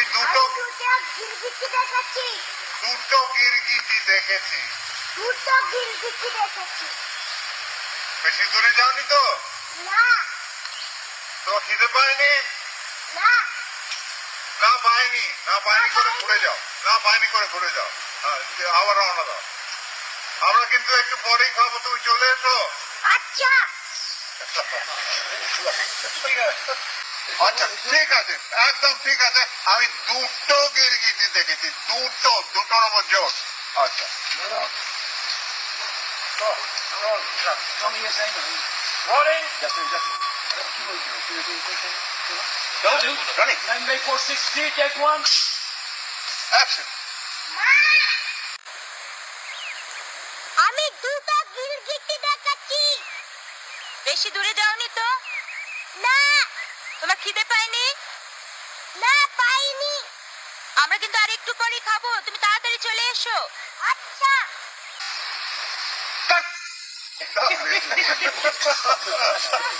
আমি দুটো গিরগিটি দেখেছি। দুটো গিরগিটি দেখেছি। দুটো গিরগিটি দেখেছি। বেশি দূরে যাওনি তো? না। তো খিদে পায়নি? না। না পায়নি না পায়নি করে ঘুরে যাও। না পায়নি করে ঘুরে যাও। হ্যাঁ, আবার রওনা দাও। আমরা কিন্তু একটু পরেই খাব তুমি চলে এসো। আচ্ছা। আচ্ছা ঠিক আছে একদম ঠিক আছে। আমি দুটো গিরগিটি দেখেছি দুটো দুটো নম্বর জোর। আচ্ছা Nine by four sixty. Take one. Action মা আমি দুটো গিরগিটি দেখেছি বেশি দূরে যাওনি তো? না। খিদে পায়নি না, পাইনি। আমরা কিন্তু আর একটু পরেই খাব, তুমি তাড়াতাড়ি চলে এসো। আচ্ছা।